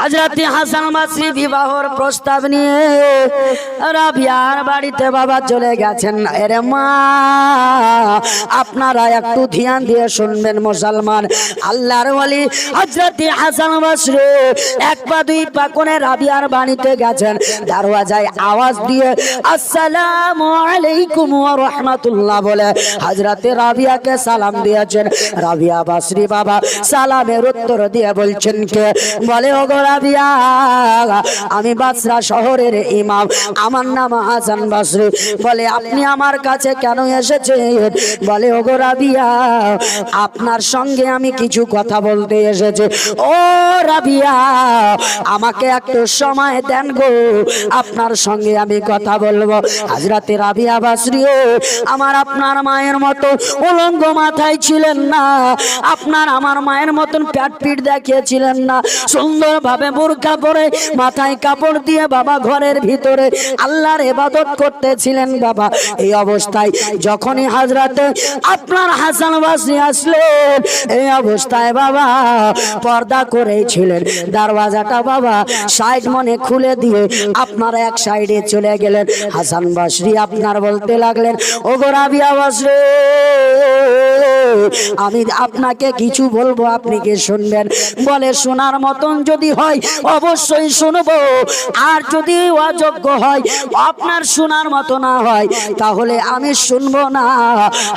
হাজরাতি হাসান বাসরি বিবাহর প্রস্তাব নিয়ে রাবিয়ার বাড়িতে বাবা চলে গেছেন। এরে মা, আপনারা একটু ধ্যান দিয়ে শুনবেন মুসলমান। আল্লাহর ওয়ালি হজরতি হাসান বাসরি এক পা দুই পা করে রাবিয়ার বাড়িতে গেছেন। দরওয়াজায় আওয়াজ দিয়ে আসসালামু আলাইকুম ওয়া রাহমাতুল্লাহ বলে হজরতে রাবিয়াকে সালাম দিয়েছেন। রাবিয়া বাসরি বাবা সালামের উত্তর দিয়ে বলছেন কে? বলে, ওগো আমি বাসরা শহরের ইমাম। আমার নাম হাসান বলে, আপনি আমার কাছে কেন এসেছেন? বলে রাবিয়া, আপনার সঙ্গে আমি কিছু কথা বলতে এসেছি। ও রাবিয়া, আমাকে একটু সময় দেন গো। আপনার সঙ্গে আমি কথা বলব। হাজরাতে রাবিয়া বাসরি, আমার আপনার মায়ের মতো উলঙ্গ মাথায় ছিলেন না। আপনার আমার মায়ের মতন প্যাট পিট দেখিয়েছিলেন না। সুন্দরভাবে বোরকা পরে, মাথায় কাপড় দিয়ে বাবা ঘরের ভিতরে আল্লাহর ইবাদত করতেছিলেন বাবা। এই অবস্থায় যখনই হাজরাতে আপনার হাসান বাসি আসলেন এই অবস্থায় বাবা পর্দা করেছিলেন। দরওয়াজাটা বাবা সাইড মনে খুলে দিয়ে আপনার এক সাইডে চলে গেলেন। হাসান বাসরি আপনার বলতে লাগলেন ও গোরাবিয়া বাসরে আমি আপনাকে কিছু বলব, আপনি কি শুনবেন? বলে, শোনার মতন যদি হয় অবশ্যই শুনব। আর যদি অযোগ্য হয়, আপনার শোনার মতো না হয়, তাহলে আমি শুনব না।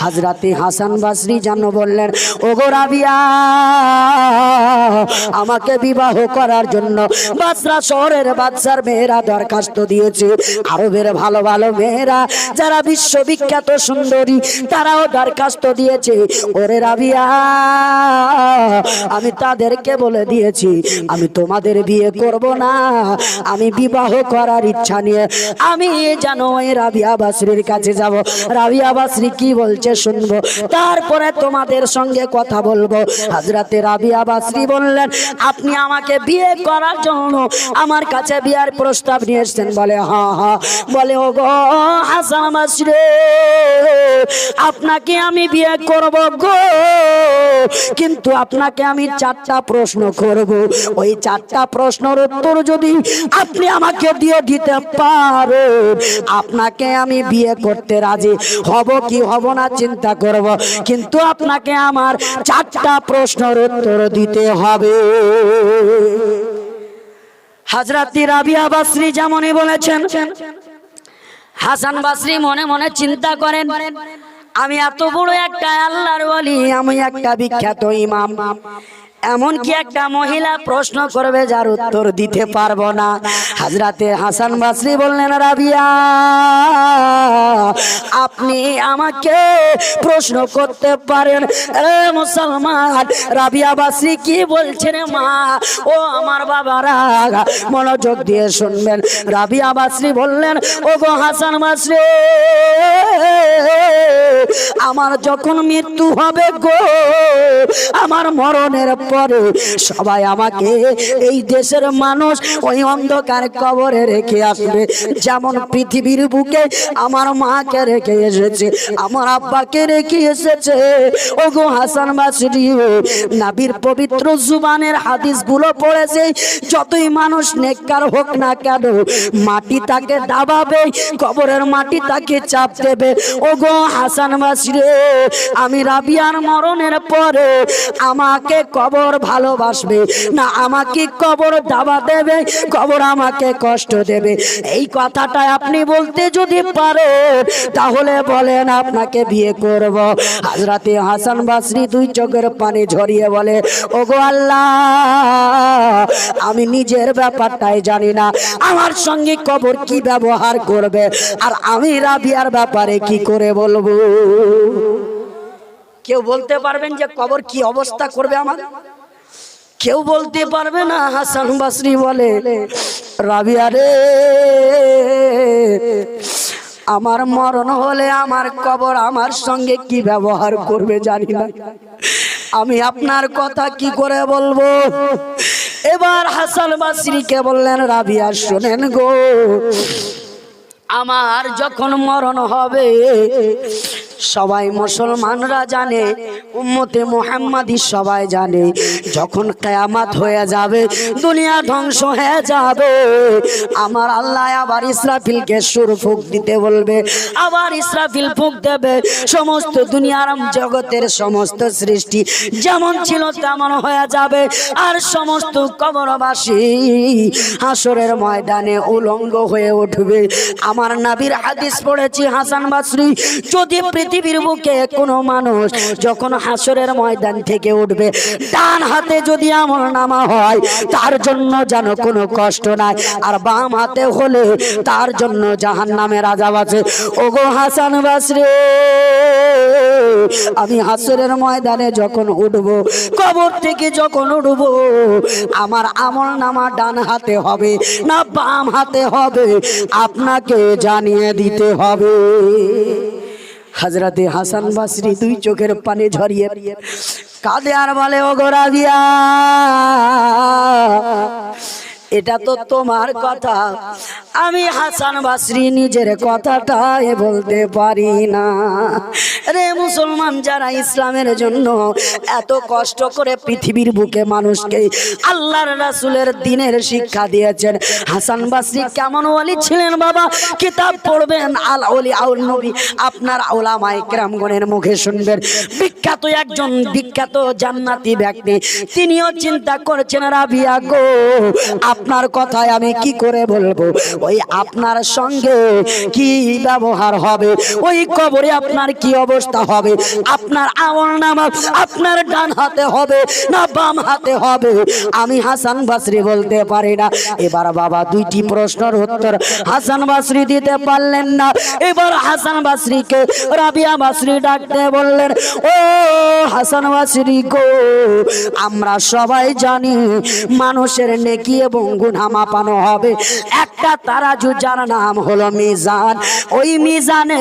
হাজরাতে হাসান বাসরি জানো বললেন ও গোরাবিয়া আমাকে বিবাহ করার জন্য বাসরা শহরের বাচ্চার মেয়েরা দরখাস্ত দিয়েছে। আরবের ভালো ভালো মেয়েরা যারা বিশ্ববিখ্যাত সুন্দরী, তারাও দরখাস্ত দিয়েছে। ওরে রাবিয়া, আমি তাদেরকে বলে দিয়েছি, আমি তোমাদের বিয়ে করব না। আমি বিবাহ করার ইচ্ছা নিয়ে আমি যেন ওই রাবিয়া বাসরির কাছে যাব। রাবিয়া বাসরি কি বলছে শুনব। তারপরে তোমাদের সঙ্গে কথা বলব। হাজরাতে রাবিয়া বাসরি বললেন, আপনি আমাকে বিয়ে করার জন্য আমার কাছে বিয়ার প্রস্তাব নিয়ে এসছেন। বলে হ্যাঁ হ্যাঁ বলে ও গো হাসান বাসরি, আপনাকে আমি বিয়ে করব গো। কিন্তু আপনাকে আমি চারটা প্রশ্ন করব। ওই চারটা প্রশ্নের উত্তর যদি আপনি আমাকে দিয়ে দিতে পারেন, আপনাকে আমি বিয়ে করতে রাজি। হব কি হব না চিন্তা করব, কিন্তু আপনাকে আমার চারটা প্রশ্নের উত্তর দিতে হবে। হাজরাতি রাবিয়া বাসরি যেমনই বলেছেন, হাসান বাসরি মনে মনে চিন্তা করেন, আমি এত বড় একটা আল্লাহর ওয়ালি আমি একটা বিখ্যাত ইমাম। এমন কি একটা মহিলা প্রশ্ন করবে, যার উত্তর দিতে পারব না। হাজরাতে হাসান বাসরি বললেন, রাবিয়া, আপনি আমাকে প্রশ্ন করতে পারেন। এ মুসলমান, রাবিয়া বাসরি কি বলছেন মা? ও আমার বাবারা, মনোযোগ দিয়ে শুনবেন। রাবিয়া বাসরি বললেন ও গো হাসান বাসরি, আমার যখন মৃত্যু হবে গো, আমার মরণের পরে সবাই আমাকে এই দেশের মানুষ ওই অন্ধকার কবরে রেখে আসবে। যেমন পৃথিবীর বুকে আমার মাকে রেখে এসেছে, আমার আব্বাকে রেখে এসেছে। ও গো হাসান বাসরি, নাবির পবিত্র জুবানের হাদিসগুলো পড়েছে, যতই মানুষ নেককার হোক না কেন, মাটি তাকে দাবাবে, কবরের মাটি তাকে চাপ দেবে। ও গো হাসান বাসরে, আমি রাবিয়ার মরণের পরে আমাকে কবর ভালোবাসবে। না আমাকে কবর দাবা দেবে, কবর আমাকে কষ্ট দেবে। এই কথাটা আপনি বলতে যদি পারে, তাহলে বলেন আপনাকে বিয়ে করব। হাজরাতে হাসান বাসরি দুই চোখের পানি ঝরিয়ে বলে ও গো আল্লাহ, আমি নিজের ব্যাপারটাই জানি না। আমার সঙ্গে কবর কি ব্যবহার করবে? আর আমি রাবিয়ার ব্যাপারে কি করে বলব? কেউ বলতে পারবেন যে কবর কি অবস্থা করবে আমার কেউ বলতে পারবে না, হাসান বাসরি বলে, রাবিয়া রে, আমার মরণ হলে আমার কবর আমার সঙ্গে কি ব্যবহার করবে জানি না। আমি আপনার কথা কি করে বলব? এবার হাসান বাসরিকে বললেন, রাবিয়া, শোনেন গো, আমার যখন মরণ হবে সবাই মুসলমানরা জানে, উম্মতে মোহাম্মদী সবাই জানে, যখন কেয়ামাত হয়ে যাবে, দুনিয়া ধ্বংস হয়ে যাবে। আমার আল্লাহ আবার ইসরাফিলকে সুর ফুক দিতে বলবে, আবার ইসরাফিল ফুক দেবে। সমস্ত দুনিয়ার জগতের সমস্ত সৃষ্টি যেমন ছিল তেমন হয়ে যাবে। আর সমস্ত কবরবাসী হাসরের ময়দানে উলঙ্গ হয়ে উঠবে। আমার নাবির হাদিস পড়েছি হাসান বাসরি, যদি পৃথিবীর বুকে কোনো মানুষ যখন হাসরের ময়দান থেকে উঠবে, ডান হাতে যদি আমল নামা হয়, তার জন্য যেন কোনো কষ্ট নাই। আর বাম হাতে হলে তার জন্য জাহান নামের আজাব আছে। ওগো হাসান বাসরে, আমি হাসরের ময়দানে যখন উঠব, কবর থেকে যখন উঠব, আমার আমল নামা ডান হাতে হবে না বাম হাতে হবে? আপনাকে জানিয়ে দিতে হবে। হাজরাতে হাসান বাসরি দুই চোখের পানি ঝরিয়ে কাঁদে আর বলে ও গোরা দিয়া এটা তো তোমার কথা। আমি হাসান বাসরি নিজের কথাটা বলতে পারি না। রে মুসলমান যারা ইসলামের জন্য এত কষ্ট করে পৃথিবীর বুকে মানুষকে আল্লাহর রাসুলের দিনের শিক্ষা দিয়েছেন, হাসান বাসরি কেমন ওয়ালি ছিলেন বাবা? কিতাব পড়বেন, আল ওলি আউল নবী। আপনার আউলামা ইকরামগণের মুখে শুনবেন। বিখ্যাত একজন বিখ্যাত জান্নাতি ব্যক্তি, তিনিও চিন্তা করছেন, রাবিয়া গো আপনার কথায় আমি কি করে বলব? ওই আপনার সঙ্গে কি ব্যবহার হবে? ওই কবরে আপনার কি অবস্থা হবে? আপনার আমল নামা আপনার ডান হাতে হবে না বাম হাতে হবে? আমি হাসান বাসরি বলতে পারি না। এবার বাবা, দুইটি প্রশ্নের উত্তর। হাসান বাসরি দিতে পারলেন না। এবার হাসান বাসরিকে রাবিয়া বাসরি ডাকতে বললেন, ও হাসান বাসরি গো, আমরা সবাই জানি মানুষের নেকি এবং গুণা মাপানো হবে। একটা তারাজু যার নাম হলো মিজান। ওই মিজানে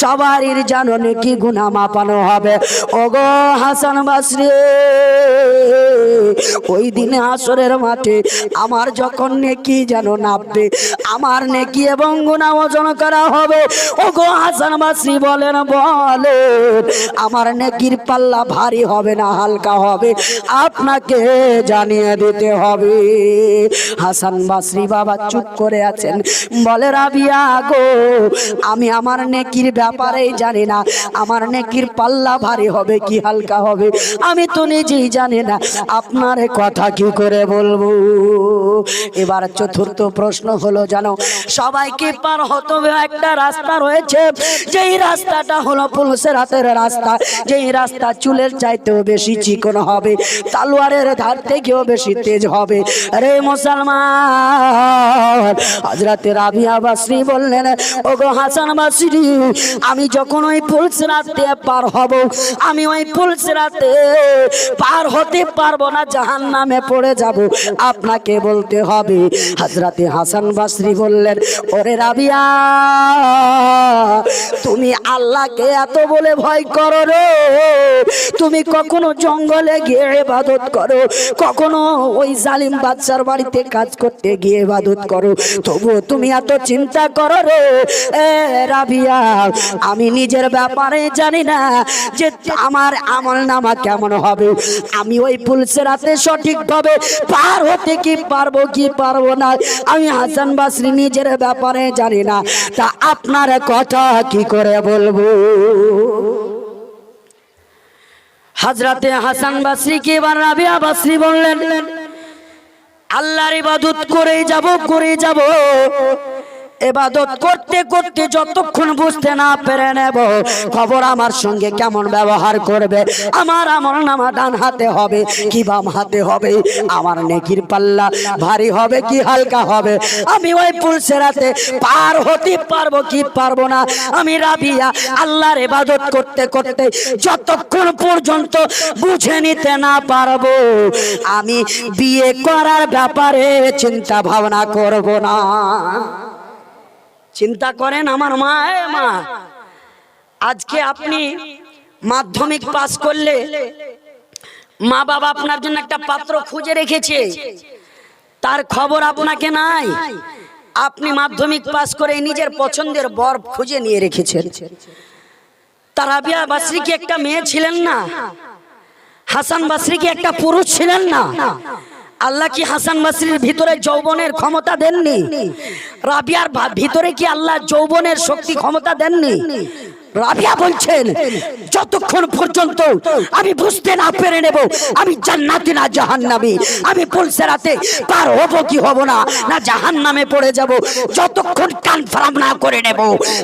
সবারই জানো নেকি গুণা মাপানো হবে। ওগো হাসান বাসরি ওই দিনে আসরের মাঠে আমার যখন নেকি যেন নামবে আমার নেকি এবং গুণা ওজন করা হবে। ওগো হাসান বাসরি বলেন বলে আমার নেকির পাল্লা ভারী হবে না, হালকা হবে? আপনাকে জানিয়ে দিতে হবে। হাসান বাসরি বাবা চুপ করে আছেন। বলে, রাবিয়া গো, আমি আমার নেকির ব্যাপারেই জানি না। আমার নেকির পাল্লা ভারী হবে কি হালকা হবে? আমি তো নিজেই জানি না। আপনার কথা কি করে বলব? এবার চতুর্থ প্রশ্ন হলো, জানো, সবাইকে পার হতে একটা রাস্তা রয়েছে। যেই রাস্তাটা হলো পুলিশের হাতের রাস্তা, যেই রাস্তা চুলের চাইতেও বেশি চিকন হবে, তালোয়ারের ধার থেকেও বেশি তেজ হবে। রে মুসলমান হজরতে রাবিয়া বাসরি বললেন, ওগো হাসান বাসরি, আমি যখন ওই পুলিশ রাতে পার হব, আমি ওই পুলিশ রাতে পার হতে পারব না জাহান নামে পড়ে যাব। আপনাকে বলতে হবে হাজরাতে হাসান বাসরি বললেন, ওরে রাবিয়া, তুমি আল্লাহকে এত বলে ভয় করো রে। তুমি কখনো জঙ্গলে গিয়ে ইবাদত করো, কখনো ওই জালিম বাচ্চার বাড়িতে কাজ করতে গিয়ে ইবাদত করো। তবুও তুমি এত চিন্তা করো রে। এ রাবিয়া, আমি নিজের ব্যাপারে জানি না যে আমার আমল নামা কেমন হবে। আমি ওই পুলিশের হাতে সঠিকভাবে পার হতে কি পারব কি পারব না, আমি হাসান বাসরি নিজের ব্যাপারে জানি না। তা আপনার কথা কি করে বলব? হাজরাতে হাসান বাসরি কে এবার রাবিয়া বাসরি বললেন, আল্লাহর ইবাদত করে যাব করে যাব। এবাদত করতে করতে যতক্ষণ বুঝতে না পেরে নেব, খবর আমার সঙ্গে কেমন ব্যবহার করবে? আমার আমল নামা ডান হাতে হবে কি বাম হাতে হবে? আমার নেকির পাল্লা ভারী হবে কি হালকা হবে? আমি ওই পুলসের হাতে পার হতে পারব কি পারব না? আমি রাবিয়া, আল্লাহর এবাদত করতে করতে যতক্ষণ পর্যন্ত বুঝে নিতে না পারব, আমি বিয়ে করার ব্যাপারে চিন্তা ভাবনা করব না। চিন্তা করেন আমার মা মা আজকে আপনি মাধ্যমিক পাস করলে মা বাবা আপনার জন্য একটা পাত্র খুঁজে রেখেছে। তার খবর আপনাকে নাই। আপনি মাধ্যমিক পাস করে নিজের পছন্দের বর খুঁজে নিয়ে রেখেছেন। তার রাবিয়া বাসরি কি একটা মেয়ে ছিলেন না? হাসান বাসরি কি একটা পুরুষ ছিলেন না? আল্লাহ কি হাসান বাসরির ভিতরে যৌবনের ক্ষমতা দেননি? রাবিয়ার ভিতরে কি আল্লাহ যৌবনের শক্তি ক্ষমতা দেননি? রাবিয়া বলছেন, যতক্ষণ পর্যন্ত আমি বুঝতে না পেরে নেব, আমি জান্নাতি না জাহান্নামি, আমি পুলসেরাতে পার হব কি হব না না জাহান্নামে পড়ে যাব, যতক্ষণ কনফার্ম না করে নেব,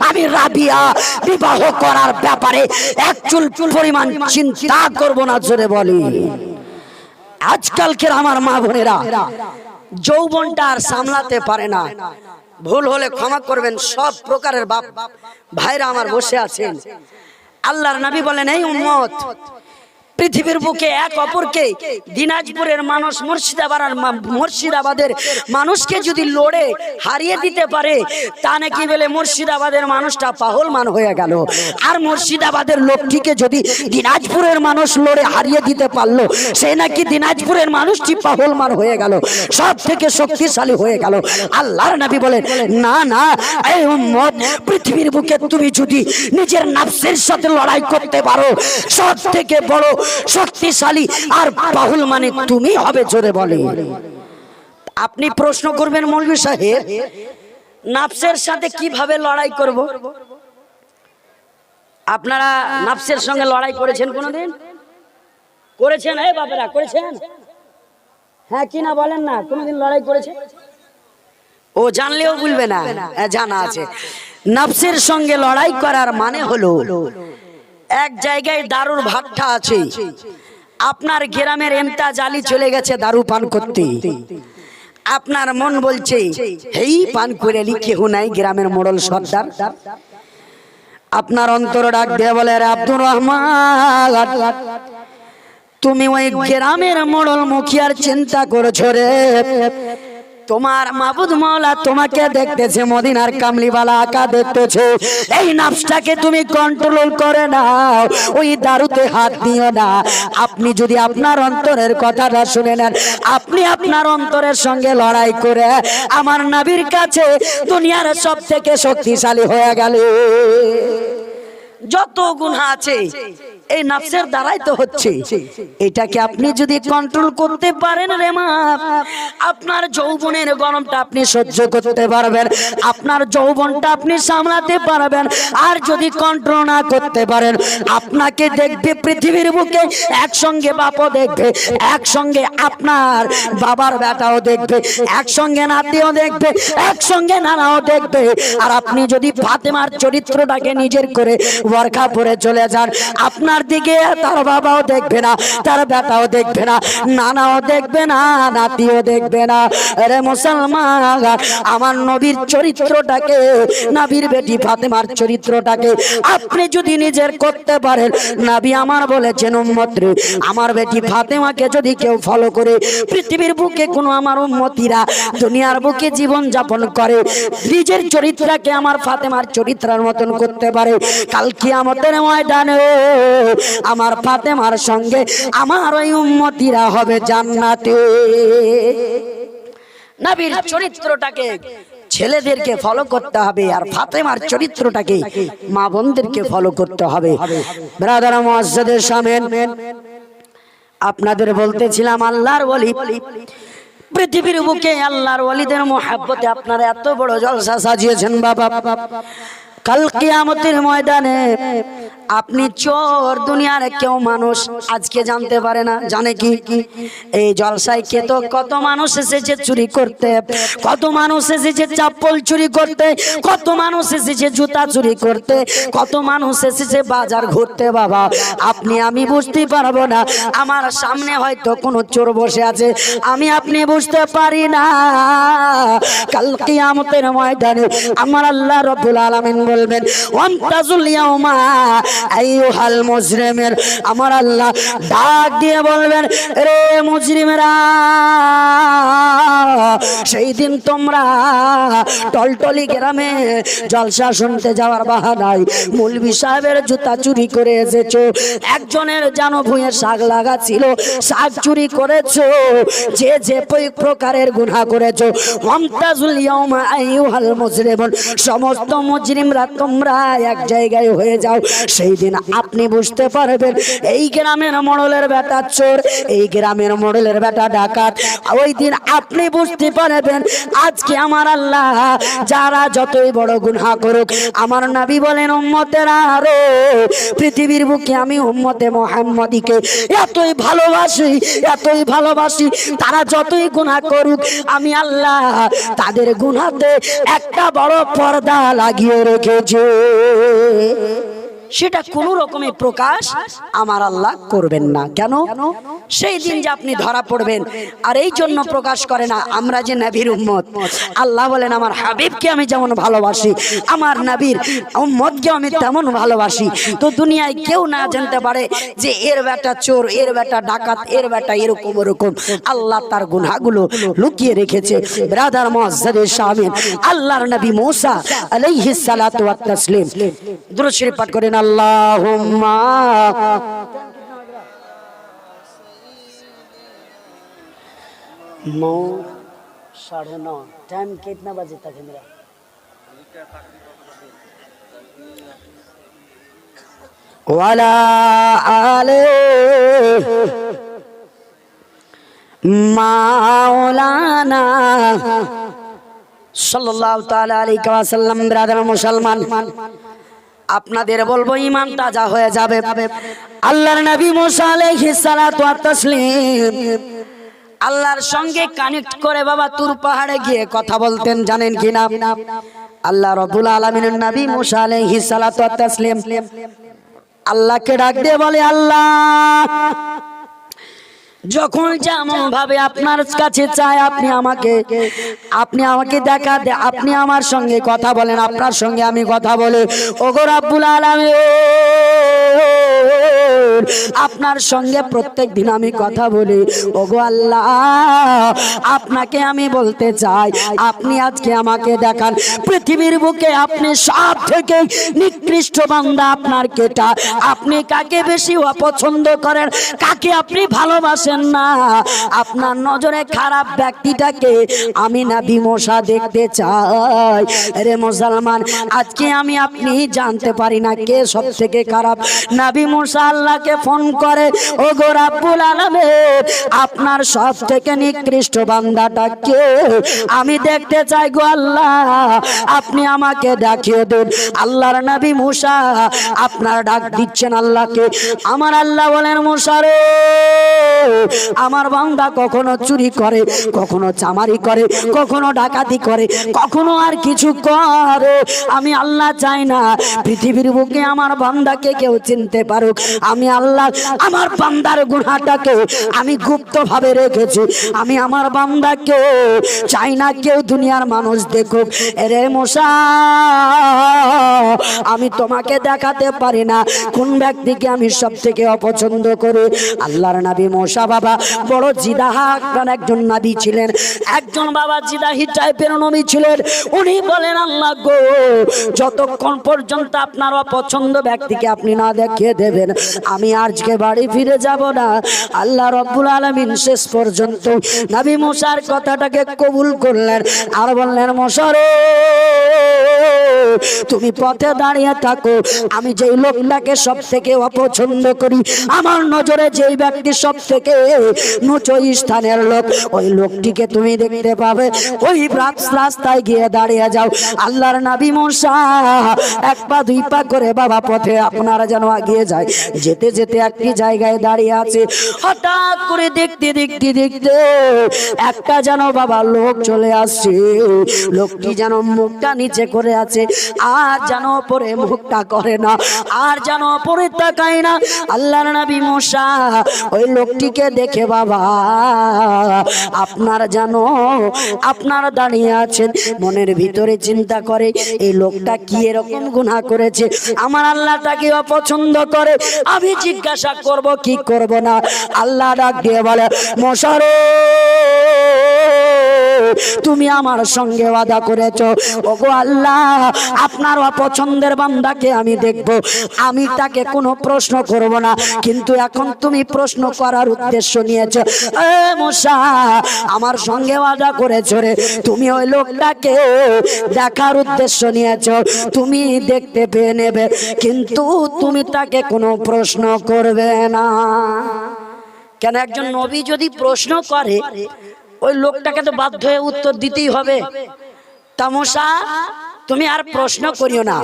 আমি রাবিয়া বিবাহ করার ব্যাপারে এক চুল পরিমাণ চিন্তা করব না, জোরে বলি। আজকালকের আমার মা বোনেরা, যৌবনটা আর সামলাতে পারে না। ভুল হলে ক্ষমা করবেন, সব প্রকারের বাপ ভাইরা আমার বসে আছেন। আল্লাহর নবী বলেন, এই উম্মত পৃথিবীর বুকে এক অপরকে দিনাজপুরের মানুষ মুর্শিদাবাদ মুর্শিদাবাদের মানুষকে যদি লড়ে, হারিয়ে দিতে পারে, তা নাকি বলে মুর্শিদাবাদের মানুষটা পাহলমান হয়ে গেল। আর মুর্শিদাবাদের লোকটিকে যদি দিনাজপুরের মানুষ লড়ে, হারিয়ে দিতে পারল, সে নাকি দিনাজপুরের মানুষটি পাহলমান হয়ে গেল সব থেকে শক্তিশালী হয়ে গেল। আল্লাহর নবী বলেন, না না এই উম্মত, পৃথিবীর বুকে তুমি যদি নিজের নাফসের সাথে লড়াই করতে পারো সব থেকে বড় শক্তিশালী আর বাহুল মানে তুমি হবে জোরে বলে। আপনি প্রশ্ন করবেন মৌলভী সাহেব নাফসের সাথে কীভাবে লড়াই করব? আপনারা নাফসের সঙ্গে লড়াই করেছেন কোনোদিন? করেছেন? এই বাবারা করেছেন? হ্যাঁ কি না বলেন না কোনোদিন লড়াই করেছে ও জানলেও বলবে না। হ্যাঁ, জানা আছে। নাফসের সঙ্গে লড়াই করার মানে হলো এক জায়গায় দারুর ভাট্টা আছে। আপনার গ্রামের এমতা জালি চলে গেছে দারু পান করতে। আপনার মন বলছে, হেই, পান করে কেহ নাই গ্রামের মোড়ল সর্দার। আপনার অন্তর ডাক দিয়ে বলে "রে আব্দুর রহমান, তুমি ওই গ্রামের মোড়ল মুখিয়ার চিন্তা করছ রে। তোমার মাবুদ মাওলা তোমাকে দেখতেছে, মদিনার কামলিওয়ালা আকা দেখতেছে। এই নাফসটাকে তুমি কন্ট্রোল করে নাও, ওই দারুতে হাত দিও না। আপনি যদি আপনার অন্তরের কথাটা শুনে নেন, আপনি আপনার অন্তরের সঙ্গে লড়াই করে আমার নবীর কাছে দুনিয়ার সব থেকে শক্তিশালী হয়ে গেল। যত গুণা আছে এই নাফসের দ্বারাই তো হচ্ছে। এটাকে আপনি যদি কন্ট্রোল করতে পারেন রে মা আপনার যৌবনের গরমটা আপনি সহ্য করতে পারবেন। আপনার যৌবনটা আপনি সামলাতে পারবেন। আর যদি কন্ট্রোল না করতে পারেন আপনাকে দেখবে পৃথিবীর বুকে একসঙ্গে বাপও দেখবে একসঙ্গে আপনার বাবার বেটাও দেখবে একসঙ্গে নাতিও দেখবে একসঙ্গে নানাও দেখবে। আর আপনি যদি ফাতেমার চরিত্রটাকে নিজের করে বরখা পরে চলে যান আপনার দিকে তার বাবাও দেখবে না তার বেটাও দেখবে না নানাও দেখবে না নাতিও দেখবে না। আরে মুসলমান আমার নবীর চরিত্রটাকে নবীর বেটি ফাতেমার চরিত্রটাকে আপনি যদি নিজের করতে পারেন নাবি আমার বলেছেন উম্মত রে, আমার বেটি ফাতেমাকে যদি কেউ ফলো করে পৃথিবীর বুকে কোনো আমার উম্মতিরা দুনিয়ার বুকে জীবন যাপন করে নিজের চরিত্রকে আমার ফাতেমার চরিত্রের মতন করতে পারে কাল কিয়ামতের ময়দানে আমার ফাতেমার সঙ্গে আমার ওই উম্মতিরা হবে জান্নাতে। নবীর চরিত্রটাকে ছেলেদেরকে ফলো করতে হবে আর ফাতেমার চরিত্রটাকে মা বোনদেরকে ফলো করতে হবে। ব্রাদার মসজিদের সামেন আপনাদের বলতেছিলাম, আল্লাহর বলি পৃথিবীর বুকে আল্লাহর ওয়ালিদের মোহাব্বতে আপনারা এত বড় জলসা সাজিয়েছেন, বাবা। কাল কিয়ামতের ময়দানে আপনি চোর দুনিয়ার কেউ মানুষ আজকে জানতে পারে না। জানে কি? এই জলসায় কে তো কত মানুষ এসেছে চুরি করতে, কত মানুষ এসেছে চাপ্পল চুরি করতে, কত মানুষ এসেছে জুতা চুরি করতে, কত মানুষ এসেছে বাজার ঘুরতে বাবা। আপনি, আমি বুঝতে পারব না। আমার সামনে হয়তো কোনো চোর বসে আছে। আমি, আপনি বুঝতে পারি না। কাল কিয়ামতের ময়দানে আমার আল্লাহ রব্বুল আলামিন বলবেন মুজরিমের। আমার আল্লাহ ডাক দিয়ে বলবেন রে মুজরিমেরা, সেই দিন তোমরা টলটলি গ্রামে জলসা শুনতে যাওয়ার বাহানায় মুলবি সাহেবের জুতা চুরি করে এসেছ। একজনের জানো ভুঁয়ে শাক লাগা ছিল শাক চুরি করেছ, যে যে প্রকারের গুনাহ করেছ। মমতাজুল সমস্ত মুজরিমরা তোমরা এক জায়গায় হয়ে যাও, সেই দিন আপনি বুঝতে পারবেন, এই গ্রামের মডলের বেটা চোর, এই গ্রামের মডলের বেটা ডাকাত, ওই দিন আপনি বুঝতে পারবেন, আজকে আমার আল্লাহ যারা যতই বড় গুনাহ করুক, আমার নবী বলেন, উম্মতেরা আরও, পৃথিবীর বুকে আমি উম্মতে মোহাম্মদীকে এতই ভালোবাসি এতই ভালোবাসি, তারা যতই গুনাহ করুক, আমি আল্লাহ তাদের গুনাতে একটা বড় পর্দা লাগিয়ে রেখেছে সেটা কোন রকমের প্রকাশ আমার আল্লাহ করবেন না। কেন? সেই দিন যে আপনি ধরা পড়বেন আর এই জন্য প্রকাশ করে না আমরা যে নবীর উম্মত। আল্লাহ বলেন আমার হাবিবকে আমি যেমন ভালোবাসি আমার নবীর উম্মতকে আমি তেমন ভালোবাসি। তো দুনিয়ায় কেউ না জানতে পারে যে এর বেটা চোর এর বেটা ডাকাত এর বেটা এরকম ওরকম। আল্লাহ তার গুনাহগুলো লুকিয়ে রেখেছে। ব্রাদার মুআজ্জাদের শামিল আল্লাহর নবী মূসা আলাইহিস সালাতু ওয়াত তাসলিম। শরীফ পাঠ করেন আল্লাহুম্মা नौ साढ़े नौ टाइम कितना बजे तक है मेरा वाला आले মাওলানা সাল্লাল্লাহু তাআলা আলাইহি ওয়াসাল্লাম ব্রাদার মুসলমান আপনাদের বলবো ইমান তাজা হয়ে যাবে আল্লাহর নবী মুসা আলাইহিস সালাতু ওয়াত তাসলিম আল্লাহর সঙ্গে কানেক্ট করে বাবা তুর পাহাড়ে গিয়ে কথা বলতেন, জানেন কিনা? আল্লাহ রব্বুল আলামিনের নবী মুসা আলাইহিস সালাতু তাসলিম আল্লাহকে ডাক দিয়ে বলে, আল্লাহ, যখন যেমন ভাবে আপনার কাছে চাই আপনি আমাকে আপনি আমাকে দেখা দে, আপনি আমার সঙ্গে কথা বলেন, আপনার সঙ্গে আমি কথা বলে। ওগো রাব্বুল আলামিন আপনার সঙ্গে প্রত্যেক দিন আমি কথা বলি। ওগো আল্লাহ, আপনাকে আমি বলতে চাই, আপনি আজকে আমাকে দেখান, পৃথিবীর বুকে আপনি সব থেকে নিকৃষ্ট বান্দা আপনার কেটা। আপনি কাকে বেশি অপছন্দ করেন, কাকে আপনি ভালোবাসেন না? আপনার নজরে খারাপ ব্যক্তিটাকে আমি না বিমশা দেখতে চাই। রে মুসলমান, আজকে আমি আপনি জানতে পারি না কে সব থেকে খারাপ। নাবি মুসা আল্লাহকে ফোন করে ও গো রাব্বুল আলামিন, আপনার সব থেকে নিকৃষ্ট বান্দাটা কে? আমি দেখতে চাই গো আল্লাহ, আপনি আমাকে দেখিয়ে দেন। আল্লাহর নবী মুসা আপনার ডাক দিচ্ছেন আল্লাহকে। আমার আল্লাহ বলেন, মুসা রে, আমার বান্দা কখনো চুরি করে, কখনো চামারি করে, কখনো ডাকাতি করে, কখনো আর কিছু করে। আমি আল্লাহ চাই না, পৃথিবীর বুকে আমার বান্দাকে কেউ চিনতে পারুক। আমি আল্লাহ, আমার বান্দার গুণাটাকে আমি গুপ্ত ভাবে রেখেছি। আমি আমার বান্দাকে চাই না কেউ দুনিয়ার মানুষ দেখুক। রে মশা আমি তোমাকে দেখাতে পারি না কোন ব্যক্তিকে আমি সব থেকে অপছন্দ করি। আল্লাহর নবী মশা বাবা বড় জিদাহা একজন নাবি ছিলেন। একজন বাবা জিদাহি টাইপের নবী ছিলেন। উনি বলেন, আল্লাহ গো, যতক্ষণ পর্যন্ত আপনার অপছন্দ ব্যক্তিকে আপনি না দেখিয়ে দেবেন আমি আজকে বাড়ি ফিরে যাব না। আল্লাহ রব্বুল আলমিন শেষ পর্যন্ত নাবি মশার কথাটাকে কবুল করলেন আর বললেন, মশারে, তুমি পথে দাঁড়িয়ে থাকো। আমি যেই লোকটাকে সব থেকে অপছন্দ করি, আমার নজরে যেই ব্যক্তি সব থেকে নুচো স্থানের লোক, ওই লোকটিকে তুমি দেখতে পাবে। ওই রাস্তায় গিয়ে দাঁড়িয়ে যাও। আল্লাহর নাবি মশা এক পা দুই পা করে বাবা পথে আপনারা যেন আগিয়ে যায়। যেতে যেতে একটি জায়গায় দাঁড়িয়ে আছে। হঠাৎ করে দেখতে দেখতে দেখতে একটা যেন বাবা লোক চলে আসছে। লোকটি যেন মুখটা নিচে করে আছে। আর যেন পরে মুখটা করে না। আর যেন পরে তাকায় না। আল্লাহর নবী মশা ওই লোকটিকে দেখে বাবা, আপনার যেন, আপনার দাঁড়িয়ে আছেন। মনের ভিতরে চিন্তা করে, এই লোকটা কি এরকম গুনাহ করেছে? আমার আল্লাহ তাকে অপছন্দ করে। আমি জিজ্ঞাসা করব কি করব না? আল্লাহ ডাক দিয়ে বলে মশারে তুমি আমার সঙ্গে ওয়াদা করেছ। ওগো আল্লাহ, আপনার অপছন্দের বান্দাকে আমি দেখব। আমি তাকে কোনো প্রশ্ন করব না, কিন্তু এখন তুমি প্রশ্ন করার উদ্দেশ্য নিয়েছো। এ মশা আমার সঙ্গে ওয়াদা করেছ রে। তুমি ওই লোকটাকে দেখার উদ্দেশ্য নিয়েছো। তুমি দেখতে পেয়ে নেবে, কিন্তু তুমি তাকে কোনো প্রশ্ন করবে না। কেন একজন নবী যদি প্রশ্ন করে ওই লোকটাকে তো বাধ্য হয়ে উত্তর দিতেই হবে। তামশা, তুমি আর প্রশ্ন করিও না।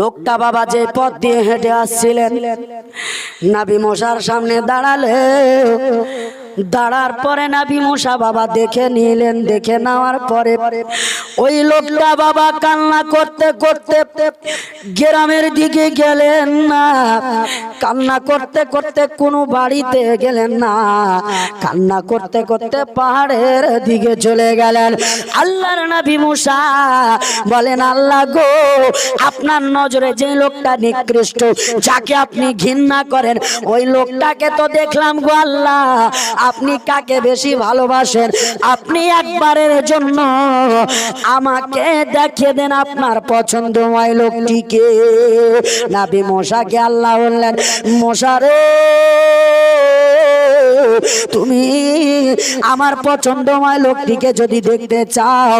লোকটা বাবা যে পথ দিয়ে হেঁটে আসছিলেন নাবি মশার সামনে দাঁড়ালে দাঁড়ার পরে নাবি মশা বাবা দেখে নিলেন, দেখে নেওয়ার পরে ওই লোকটা বাবা কান্না করতে করতে গ্রামের দিকে গেলেন না। কান্না করতে করতে কোনো বাড়িতে গেলেন না। কান্না করতে করতে পাহাড়ের দিকে চলে গেলেন। আল্লাহর নবী মুসা বলেন, আল্লাহ গো, আপনার নজরে যে লোকটা নিকৃষ্ট, যাকে আপনি ঘৃণা করেন, ওই লোকটাকে তো দেখলাম গো আল্লাহ। আপনি কাকে বেশি ভালোবাসেন? আপনি একবারের জন্য আমাকে দেখিয়ে দেন আপনার পছন্দময় লোকটিকে। নাবি মশাকে আল্লাহ বললেন মশারে তুমি আমার পছন্দময় লোকটিকে যদি দেখতে চাও,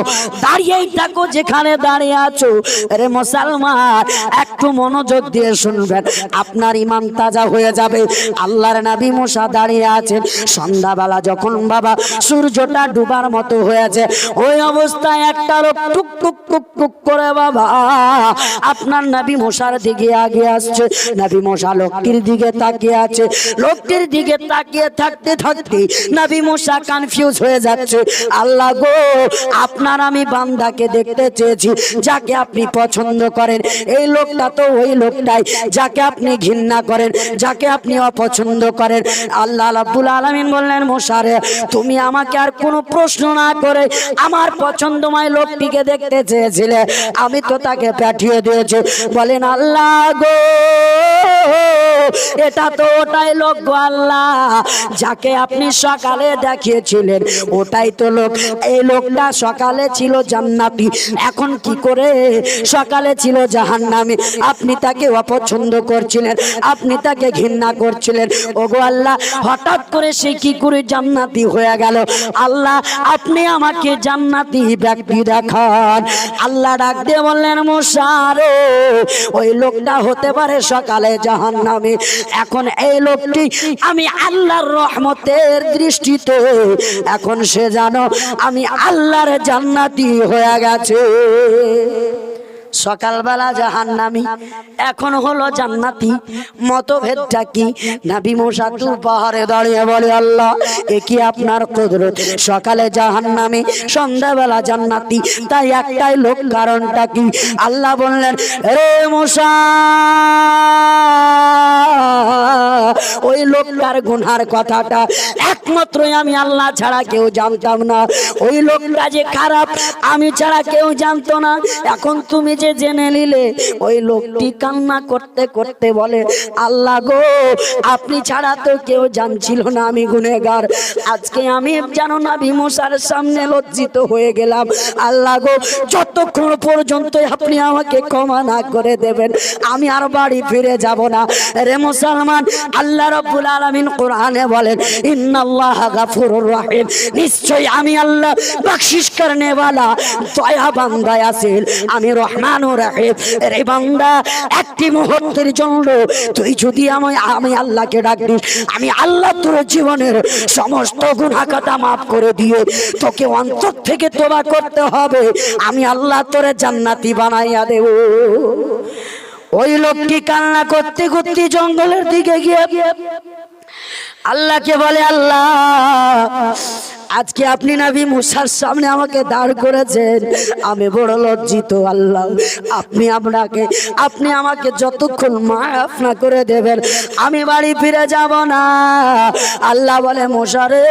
দাঁড়িয়েই থাকো যেখানে দাঁড়িয়ে আছো। রে মুসলমান, একটু মনোযোগ দিয়ে শুনবেন। আপনার ইমান তাজা হয়ে যাবে। আল্লাহর নবী মশা দাঁড়িয়ে আছেন। সন্ধ্যাবেলা যখন বাবা সূর্যটা ডুবার মতো হয়েছে, ওই অবস্থায় একটা লোক টুক টুক টুক টুক করে বাবা, আপনার নাবি মশার দিকে আগে আসছে। নাবি মশা লোকটির দিকে তাকিয়ে আছে। লোকটির দিকে তাকিয়ে থাকতে থাকতে নবী মশা কনফিউজ হয়ে যাচ্ছে। আল্লাহ গো, আপনার আমি বান্দাকে দেখতে চেয়েছি, যাকে আপনি পছন্দ করেন। এই লোকটা তো ওই লোকটাই, যাকে আপনি ঘৃণা করেন, যাকে আপনি অপছন্দ করেন। আল্লাহ রাব্বুল আলামিন বললেন মশারে তুমি আমাকে আর কোনো প্রশ্ন না করে আমার পছন্দময় লোকটিকে দেখতে চেয়েছিলে। আমি তো তাকে পাঠিয়ে দিয়েছি। বলেন, আল্লাহ গো, এটা তো ওটাই লোক আল্লাহ। যাকে আপনি সকালে দেখিয়েছিলেন, ওটাই তো লোক। এই লোকটা সকালে ছিল জান্নাতি। এখন কি করে? সকালে ছিল জাহান্নামী। আপনি তাকে অপছন্দ করছিলেন, আপনি তাকে ঘৃণা করছিলেন। ওগো আল্লাহ, হঠাৎ করে সে কি করে জান্নাতি হয়ে গেল? আল্লাহ, আপনি আমাকে জান্নাতি ব্যক্তি দেখান। আল্লাহ ডাক দিয়ে বললেন মশারে ওই লোকটা হতে পারে সকালে জাহান্নামী। এখন এই লোকটি, আমি আল্লাহর রহমতের দৃষ্টিতে এখন সে জানো আমি আল্লাহর জান্নাতি হয়ে গেছে। সকালবেলা জাহান্নামি। এখন হলো জান্নাতি। মতভেদটা কি? নাবি মোসাতু পাহাড়ে দাঁড়িয়ে বলে, আল্লাহ, এ কি আপনার কুদরত? সকালে জাহান্নামি, সন্ধ্যাবেলা জান্নাতি। তাই একটাই লোক, কারণটা কি? আল্লাহ বললেন, রে মশা ওই লোকটার গুনহার কথাটা একমাত্রই আমি আল্লাহ ছাড়া কেউ জানতাম না। ওই লোকটা যে খারাপ, আমি ছাড়া কেউ জানতো না। এখন তুমি যে জেনে নিলে, ওই লোকটি কান্না করতে করতে বলে, আল্লাহ গো, আপনি ছাড়া তো কেউ জানছিল না আমি গুনেগার আজকে আমি জানো না বিমশার সামনে লজ্জিত হয়ে গেলাম। আল্লাহ গো, যতক্ষণ পর্যন্ত আপনি আমাকে ক্ষমা না করে দেবেন, আমি আর বাড়ি ফিরে যাব না। রে মুসলমান, আল্লাহ রব্বুল আলামিন কোরআনে বলেন, ইন্নাল্লাহ গাফুরুর রহিম। নিশ্চয় আমি আল্লাহ বখশিশ করনেওয়ালা দয়া বান্দা আছেন আমি রহমান রে বান্দা, একটি মুহূর্তের জন্য তুই যদি আমি আমি আল্লাহকে ডাক দিস, আমি আল্লাহ তোর জীবনের সমস্ত কথা মাফ করে দিয়ে তোকে অন্তর থেকে তোবা করতে হবে। আমি আল্লাহ তোরে জান্নাতি বানাইয়া দেব। ওই লোকটি কান্না করতে করতে জঙ্গলের দিকে গিয়ে আল্লাহকে বলে, আল্লাহ আজকে আপনি নবী মুসার সামনে আমাকে দাঁড় করেছেন। আমি বড় লজ্জিত, আল্লাহ। আপনি আপনাকে, আপনি আমাকে যতক্ষণ মাফ না করে দেবেন, আমি বাড়ি ফিরে যাব না। আল্লাহ বলে মশারে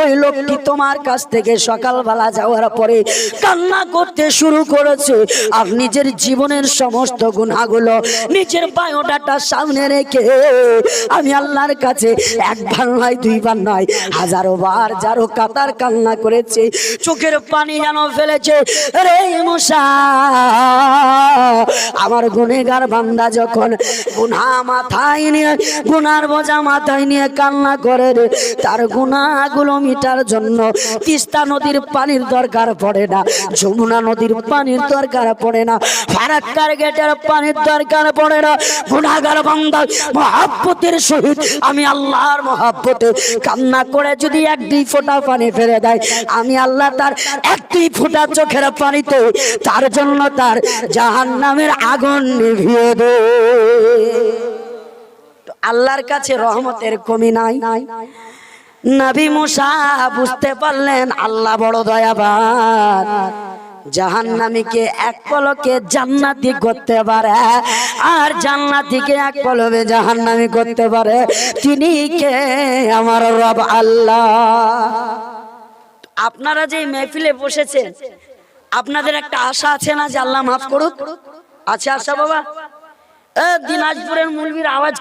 ওই লোকটি তোমার কাছ থেকে সকালবেলা যাওয়ার পরে কান্না করতে শুরু করেছে। আর নিজের জীবনের সমস্ত গুণাগুলো নিজের বায়োডাটা সামনে রেখে আমি আল্লাহর কাছে একবার নয় দুইবার নয় হাজারো বার যারো কান কান্না করেছে, চোখের পানি যেন ফেলেছে। রে মশা, আমার গুনেগার বান্দা যখন গুনা মাথায় নিয়ে, গুনার বোঝা মাথায় নিয়ে কান্না করে রে, তার গুনাগুলো মিটার জন্য তিস্তা নদীর পানির দরকার পড়ে না, যমুনা নদীর পানির দরকার পড়ে না, ফারাক্কার গেটের পানির দরকার পড়ে না গুনাগার বান্দা মহাব্বতের সহিত আমি আল্লাহর মহাব্বতে কান্না করে যদি এক দুই ফোঁটা ফেলে দেয়। আমি আল্লাহ তার একটি ফুটা চোখের পানিতে তার জন্য তার জাহান নামের আগুন নিভিয়ে দে আল্লাহর কাছে রহমতের কমি নাই। নবী মুসা বুঝতে পারলেন আল্লাহ বড় দয়াবান। জাহান্নামীকে এক পলকে জান্নাতি করতে পারে। আর জান্নাতিকে এক পলকে জাহান্নামী করতে পারে। তিনি কে? আমার রব আল্লাহ। আপনারা যে মেহফিলে বসেছেন, আপনাদের একটা আশা আছে না যে আল্লাহ মাফ করুক? আছে আশা বাবা? দিনাজপুরের মুলবির আওয়াজ